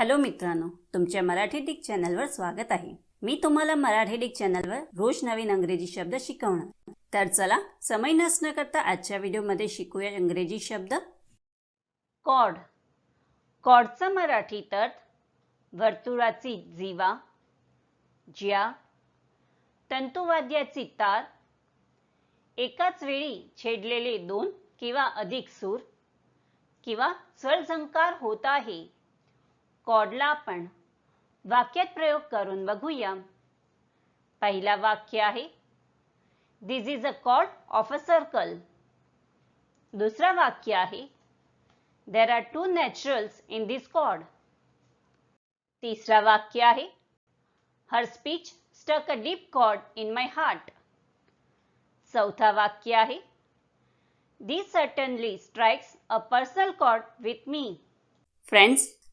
Hello मित्रांनो तुमच्या Marathi Dick चॅनलवर स्वागत आहे. मी तुम्हाला मराठी डिक चॅनलवर रोज नवीन अंग्रेजी शब्द शिकवणार. तर चला समय नसण्याकरता करता आजच्या व्हिडिओमध्ये शिकूया इंग्रजी शब्द. कॉड. कॉडचा मराठी अर्थ वर्तुळाची जीवा ज्या तंतुवाद्याची तार एकाच वेळी छेडलेले दोन किंवा अधिक सूर किंवा स्वरझंकार होत आहे. कॉडला आपण वाक्यात प्रयोग करून बघूया. पहिला वाक्य आहे दिस इज अ कॉड ऑफ अ सर्कल दुसरा वाक्य आहे there are two naturals in this cod तिसरा वाक्य आहे her speech struck a deep cod in my heart चौथा वाक्य आहे this certainly strikes a personal cod with me friends